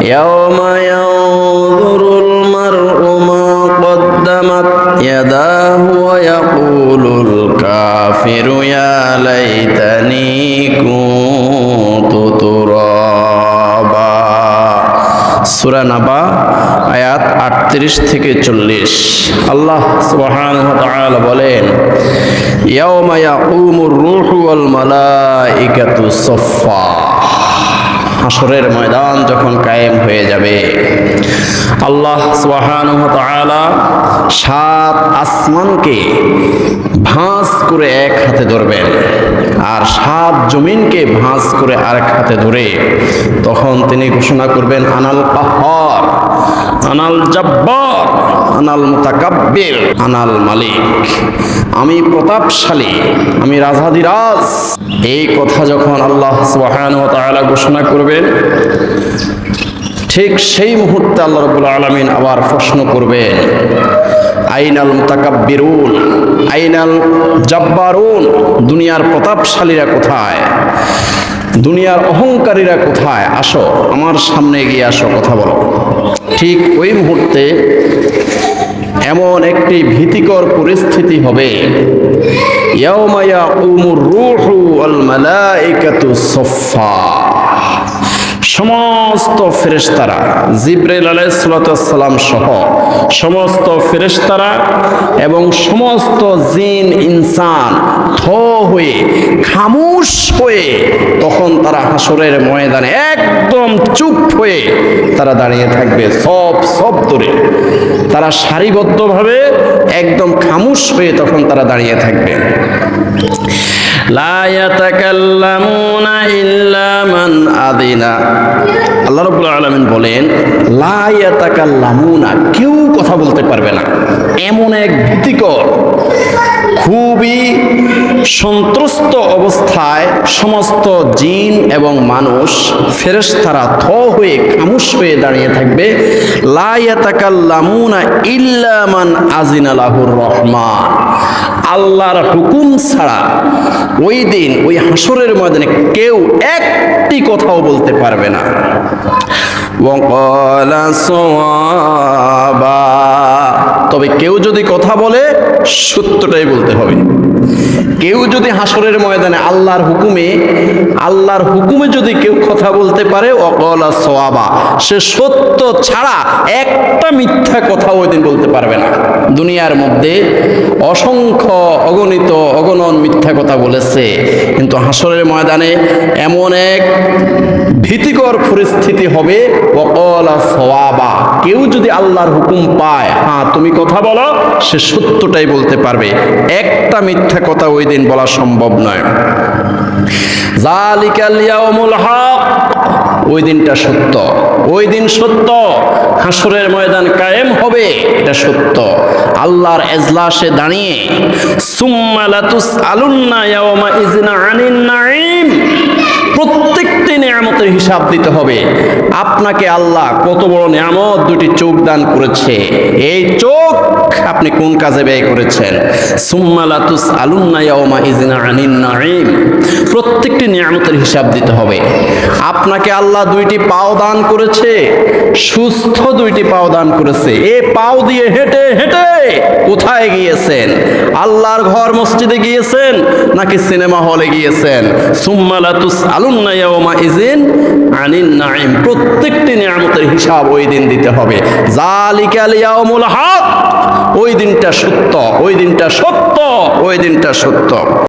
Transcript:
يوم ينظر المرء ما قدمت يداه ويقول الكافر يا ليتني كنت ترابا সূরা নাবা আয়াত আটত্রিশ থেকে চল্লিশ আল্লাহ সুবহানাহু ওয়া তাআলা বলেন ইয়াউমা ইয়াকুমুর রূহু ওয়াল মালাইকাতু সাফফা হাসরের ময়দান যখন কায়েম হয়ে যাবে, আল্লাহ সাত আসমানকে ভাঁজ করে এক হাতে ধরবেন আর সাত জমিনকে ভাঁজ করে আরেক হাতে ধরে তখন তিনি ঘোষণা করবেন, আনাল কাহ্হার আনাল জব্বার। আনাল মুতাকাব্বির, আনাল মালিক। আমি প্রতাপশালী, আমি রাজাধিরাজ এই কথা যখন আল্লাহ তাআলা ঘোষণা করবেন, ঠিক সেই মুহূর্তে আল্লাহ রাব্বুল আলামিন আবার প্রশ্ন করবেন, আইনাল মুতাকাব্বিরুন, আইনাল জাব্বারুন, দুনিয়ার প্রতাপশালীরা কোথায়? দুনিয়ার অহংকারীরা কোথায়? আসো, আমার সামনে গিয়ে আসো, কথা বলো। ঠিক ওই মুহূর্তে এমন একটি ভীতিকর পরিস্থিতি হবে। সমস্ত ফেরেশতারা, জিব্রাইল আলাইহিসসালাম সহ সমস্ত ফেরেশতারা এবং সমস্ত জিন, ইনসান থ হয়ে, খামুশ হয়ে তখন তারা হাসরের ময়দানে একদম চুপ হয়ে তারা দাঁড়িয়ে থাকবে সব সব দূরে। তারা সারিবদ্ধভাবে একদম খামুশ হয়ে তখন তারা দাঁড়িয়ে থাকবে। আল্লাহ রবুল্লা আলমিন বলেন লাইয়া কেউ কথা বলতে পারবে না। এমন এক ভীতিকর, খুবই সন্ত্রস্ত অবস্থায় সমস্ত জিন এবং মানুষ ফেরেশতারা থ হয়ে খামুশ হয়ে দাঁড়িয়ে থাকবে। লামুনা ইল্লামান আজিনালাহুর রহমান। আল্লাহর হুকুম ছাড়া ওই দিন, ওই হাসরের ময়দানে কেউ একটি কথাও বলতে পারবে না। তবে কেউ যদি কথা বলে, সত্যটাই বলতে হবে। কেউ যদি হাসরের ময়দানে আল্লাহর হুকুমে আল্লাহর হুকুমে যদি কেউ কথা বলতে পারে অকলা সোয়াবা সে সত্য ছাড়া একটা মিথ্যা কথা ওই দিন বলতে পারবে না। দুনিয়ার মধ্যে অসংখ্য অগণিত অগণন মিথ্যা কথা বলেছে। কিন্তু হাসরের ময়দানে এমন এক ভীতিকর পরিস্থিতি হবে কেউ যদি আল্লাহর হুকুম পায় হ্যাঁ তুমি কথা বলো, সে সত্যটাই বলতে পারবে। একটা মিথ্যা কথা ওই দিন বলা সম্ভব নয়। ওই দিনটা সত্য। ওই দিন সত্য হাসরের ময়দান কায়েম হবে, এটা সত্য। আল্লাহর এজলাসে দাঁড়িয়ে, সুম্মা লাতুস আলুন্না ইয়াউমা ইজনা আনিন নিয়ামতের হিসাব দিতে হবে। আপনাকে আল্লাহ কত বড় নিয়ামত দুটি চোখ দান করেছে। এই চোখ আপনি কোন কাজে ব্যয় করেছেন? সুম্মালাতুস আলুন্না ইয়াউমা ইজনা আনিন নাঈম। প্রত্যেকটি নিয়ামতের হিসাব দিতে হবে। আপনাকে আল্লাহ দুইটি পাও দান করেছে, সুস্থ দুইটি পাও দান করেছে। এ পাও দিয়ে হেঁটে হেঁটে কোথায় গিয়েছেন? আল্লাহর ঘর মসজিদে গিয়েছেন নাকি সিনেমা হলে গিয়েছেন? সুম্মালাতুস আলুন্না ইয়াউমা ইজিন আনিন নাঈম, প্রত্যেকটি নিয়ামতের হিসাব ওই দিন দিতে হবে। জালিকাল ইয়াউমুল হক, ওই দিনটা সত্য, ওই দিনটা সত্য, ওই দিনটা সত্য।